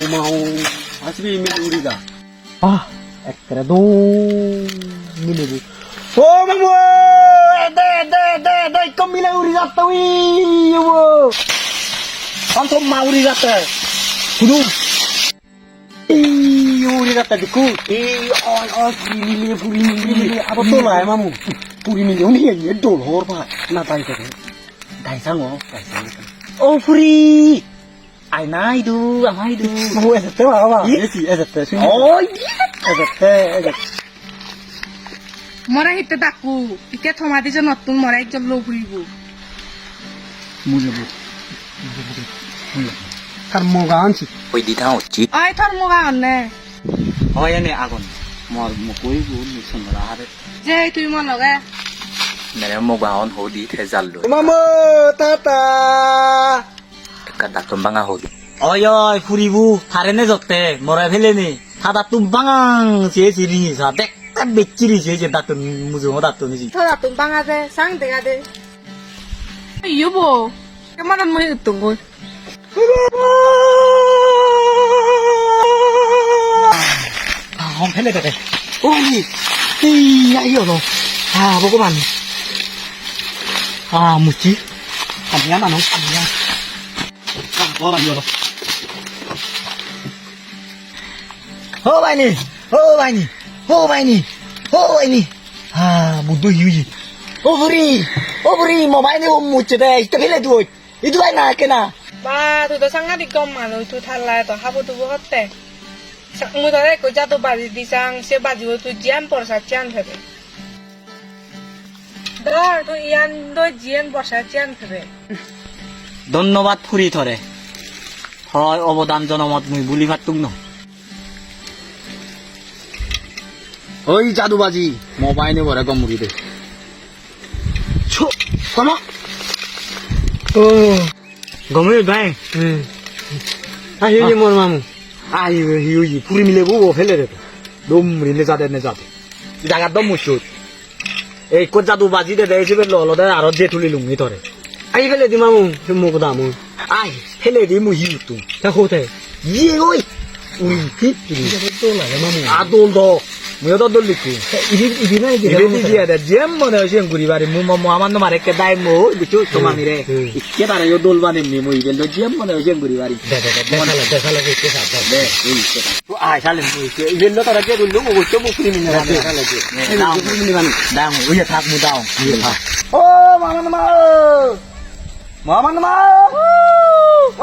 고마워. 아침에 이미 우리가. 아, 그래도 밀리지. 오, 마모! 네, 네, 네, 네, 이거 밀려 우리 갔다 위, 여보. 방송 마 우리 갔다. 구두. 이 우리 갔다 듣고. 이, 어, 어, 밀리, 밀리, 밀리, 아버 또 나야 마모. 우리 밀리 우리 얘 돌, 호르파 나 다이상, 다이상어, 다이상. 오, 프리. Ai nai du, ai du. Mu es este va va. মরা হিতে ইকে থমা দিছে নতুন মরা একজন লোক হইব মুজব তার মগা আনছি ওই দিদা হচ্ছি আই তার মগা হয় এনে আগুন মর মকই গুন যে তুই মন লগে মেরে মগা অন হদি টাটা কাটা তুমবাঙা হলি ওই ওই ফুরিবু হারেনে যতে মরা ফেলেনি। সাদা তুমবাঙাং সে চিরি সা দেখ তার বেচিরি সে যে দাঁতুন মুজু হো দাঁতুন জি সাদা তুমবাঙা দে সাং দেখা দে। ইউবো কেমন মই তুঙ্গো không thấy đây đây ôi đi ai hiểu rồi à bố các bạn à ওরা দিও ও বাইনি ও বাইনি ও বাইনি ও বাইনি হা বুদ্ধ ইউজি ও বুড়ি ও বুড়ি মোবাইলে ও মুচ্ছে দে ইস্তে ফেলে দুই ইদু বাই না কেনা বা তুই তো সাংঘাতিক কম মানুষ তুই থাল্লা তো হাবু তুবু হতে মুই তো রে যা তো বাজি দিছাং সে বাজিব তুই জ্যান পরসা চ্যান ফেবে ধর তুই ইয়ান দই জ্যান পরসা চ্যান ফেবে ধন্যবাদ ফুরি থরে হয় অবদান জনমত মুই বুলি পারতুম ন ওই জাদুবাজি মোবাইলে ভরে গম মুড়ি দে কম ভাই আহিয়ে মোর মামু। আই হিউজি পুরি মিলে গো ফেলে রে দম রিলে যাদের নে যাবে জাগার দম মুশুত এই কো জাদুবাজি দে দেইছিবে ললদে আর যে তুলিলুম নি ধরে আই ফেলে দি মামু মুখ Damu Ai, releremos rio, tu. Tá roda. E oi. Ui, que triste. Já botou lá, mamu. Adoldo. Meu da dolico. Iri iri na iri. Iri dia da jam mona jam guri bare mu mamu aman no mare kedai mo bicho to mami re. Ikke tara yo dolwa ne mu ibel do jam mona jam guri bare. Da da da. Mona la da sala ke ke sa da. De. Tu ai sale mu ke ibel tara ke dulu mu gosto mu kri min na. Da sala ke. Na mu kri min da mu uya thak mu daung. Ye ha. O maman ma. Maman ma.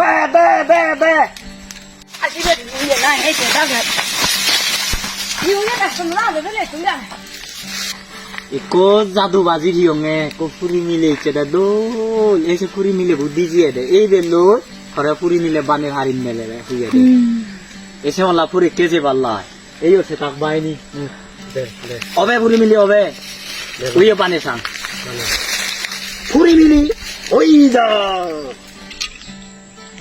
喂喂喂喂！啊，这个牛也难，也紧张的。牛也在什么样子？在什么样子？একো জাদুবাজি হিয়ঙে একো পুরি মিলে চেদা দোল এসে পুরি মিলে বুদ্ধি জিয়ে দে এই below খরা পুরি মিলে বানে হারিন মেলে রে হুয়ে দে এসে ওলা পুরি কেজে বাল্লা এই ওঠে তাক বাইনি অবে পুরি মিলে অবে হুয়ে বানে সাং পুরি মিলি ওই দা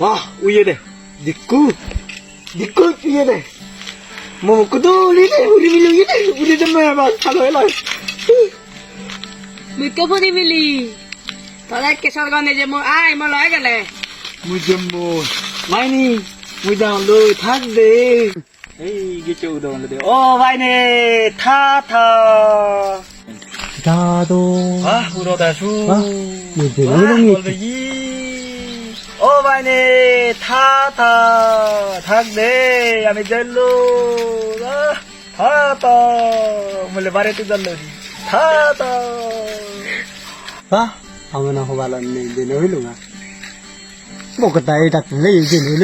와, 우연해. 니꾸, 니꾸 우연해. 뭐 먹고도 우리네, 우리 밀리네, 우리 정말 잘해라. 미끄보니 밀리. তাদেরকে সরগণে যে আয় মল হয়ে গেলে মুজম্মুন মাইনি মুজাম লই থাক দে এই গেছে উদম দে ও মাইনে থা থা দাদো আহ উরদাসু মুজে উরঙ্গি লাইনে থা থা, থাক দে আমি জেলু। থা তো বলে বাড়িতে জেলু থা তো বাহ আমার না হবালার নেই দিন হইল না। বকতা এটা তুলে দিন হইল